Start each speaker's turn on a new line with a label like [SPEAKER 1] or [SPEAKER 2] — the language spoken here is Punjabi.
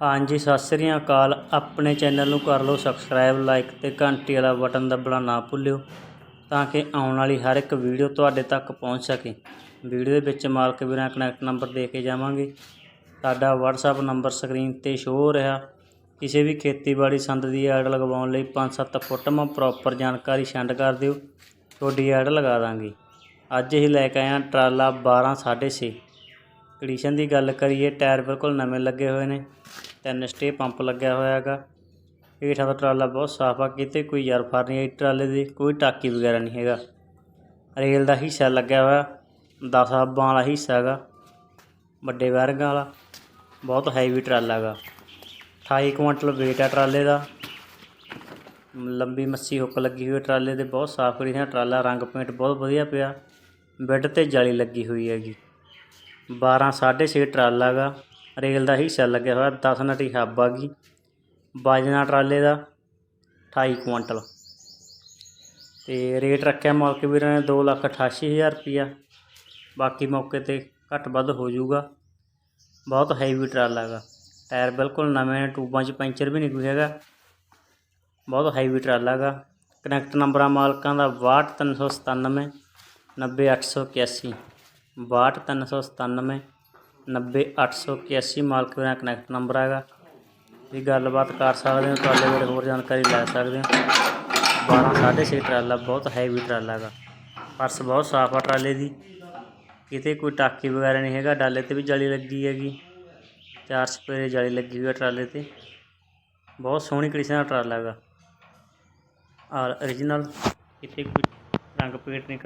[SPEAKER 1] ਹਾਂਜੀ, ਸਤਿ ਸ੍ਰੀ ਅਕਾਲ। ਆਪਣੇ ਚੈਨਲ ਨੂੰ ਕਰ ਲਓ ਸਬਸਕ੍ਰਾਈਬ ਲਾਈਕ ਤੇ ਘੰਟੀ ਵਾਲਾ ਬਟਨ ਦਬਣਾ ਨਾ ਭੁੱਲਿਓ ਤਾਂ ਕਿ ਆਉਣ ਵਾਲੀ ਹਰ ਇੱਕ ਵੀਡੀਓ ਤੁਹਾਡੇ ਤੱਕ ਪਹੁੰਚ ਸਕੇ। ਵੀਡੀਓ ਦੇ ਵਿੱਚ ਮਾਲਕ ਵੀਰਾਂ ਕਨੈਕਟ ਨੰਬਰ ਦੇ ਕੇ ਜਾਵਾਂਗੇ। ਸਾਡਾ WhatsApp ਨੰਬਰ ਸਕਰੀਨ ਤੇ ਸ਼ੋ ਹੋ ਰਿਹਾ। ਕਿਸੇ ਵੀ ਖੇਤੀਬਾੜੀ ਸੰਦ ਦੀ ਐਡ ਲਗਵਾਉਣ ਲਈ 5-7 ਫੋਟੋਆਂ ਪ੍ਰੋਪਰ ਜਾਣਕਾਰੀ ਸੈਂਡ ਕਰ ਦਿਓ। ਤੁਹਾਡੀ ਐਡ ਲਗਾ ਦਾਂਗੇ। ਅੱਜ ਹੀ ਲੈ ਕੇ ਆਇਆ ਟਰਾਲਾ 12 6.5 ਕੰਡੀਸ਼ਨ ਦੀ ਗੱਲ ਕਰੀਏ, ਟਾਇਰ ਬਿਲਕੁਲ ਨਵੇਂ ਲੱਗੇ ਹੋਏ ਨੇ। ਤਿੰਨ ਸਟੇ ਪੰਪ ਲੱਗਿਆ ਹੋਇਆ ਹੈਗਾ। ਹੇਠਾਂ ਦਾ ਟਰਾਲਾ ਬਹੁਤ ਸਾਫ਼ ਆ, ਕਿਤੇ ਕੋਈ ਯਰਫਰ ਨਹੀਂ ਆਈ ਟਰਾਲੇ ਦੀ, ਕੋਈ ਟਾਕੀ ਵਗੈਰਾ ਨਹੀਂ ਹੈਗਾ। ਰੇਲ ਦਾ ਹਿੱਸਾ ਲੱਗਿਆ ਹੋਇਆ 10 ਹੱਬਾਂ ਵਾਲਾ ਹਿੱਸਾ ਹੈਗਾ, ਵੱਡੇ ਵੈਰਗਾਂ ਵਾਲਾ, ਬਹੁਤ ਹੈਵੀ ਟਰਾਲਾ ਹੈਗਾ। 28 ਕੁਇੰਟਲ weight ਆ ਟਰਾਲੇ ਦਾ। ਲੰਬੀ ਮੱਸੀ ਹੁੱਕ ਲੱਗੀ ਹੋਈ ਟਰਾਲੇ ਦੇ, ਬਹੁਤ ਸਾਫ਼ ਕਰੀ ਟਰਾਲਾ, ਰੰਗ ਪੇਂਟ ਬਹੁਤ ਵਧੀਆ ਪਿਆ। ਬੈੱਡ ਤੇ ਜਾਲੀ ਲੱਗੀ ਹੋਈ ਹੈਗੀ। 12 6.5 ਟਰਾਲਾ ਗਾ ਰੇਲ ਦਾ ਹਿੱਸਾ ਲੱਗਿਆ ਹੋਇਆ 10 ਨਟੀ ਹੱਬ ਆ ਗਈ। ਵਜਨਾ ਟਰਾਲੇ ਦਾ 28 ਕੁਇੰਟਲ। ਤੇ ਰੇਟ ਰੱਖਿਆ ਮਾਲਕ ਵੀਰਾਂ ਨੇ 288000 ਰੁਪਿਆ ਬਾਕੀ ਮੌਕੇ ਤੇ ਘੱਟ ਵੱਧ ਹੋ ਜਾਊਗਾ। ਬਹੁਤ ਹੈਵੀ ਟਰਾਲਾ ਹੈਗਾ। ਟਾਇਰ ਬਿਲਕੁਲ ਨਵੇਂ ਨੇ, ਟੂਬਾਂ 'ਚ ਪੈਂਚਰ ਵੀ ਨਹੀਂ ਕੋਈ ਹੈਗਾ। ਬਹੁਤ ਹੈਵੀ ਟਰਾਲਾ ਹੈਗਾ। ਕਨੈਕਟ ਨੰਬਰਾਂ ਮਾਲਕਾਂ ਦਾ 62397 90881 62397 90881 ਮਾਲਕ ਦਾ ਕਨੈਕਟ ਨੰਬਰ ਹੈਗਾ ਇਹ ਗੱਲਬਾਤ ਕਰ ਸਕਦੇ ਹੋ ਟਰਾਲੇ ਬਾਰੇ ਹੋਰ ਜਾਣਕਾਰੀ ਲੈ ਸਕਦੇ ਹੋ 12 6.5 ਟਰਾਲਾ ਬਹੁਤ ਹੈਵੀ ਟਰਾਲਾ ਹੈਗਾ ਪਰਸ ਬਹੁਤ ਸਾਫ਼ ਆ ਟਰਾਲੇ ਦੀ ਕਿਤੇ ਕੋਈ ਟਾਕੀ ਵਗੈਰਾ ਨਹੀਂ ਹੈਗਾ ਡਾਲੇ ਤੇ ਵੀ ਜਾਲੀ ਲੱਗੀ ਹੈਗੀ ਚਾਰ ਸਪੇਰੇ ਜਾਲੀ ਲੱਗੀ ਹੋਈ ਹੈ ਟਰਾਲੇ ਤੇ ਬਹੁਤ ਸੋਹਣੀ ਕੰਡੀਸ਼ਨ ਦਾ ਟਰਾਲਾ ਹੈਗਾ ਔਰ origignal ਕਿਤੇ ਕੋਈ ਰੰਗ ਪੇਂਟ ਨਹੀਂ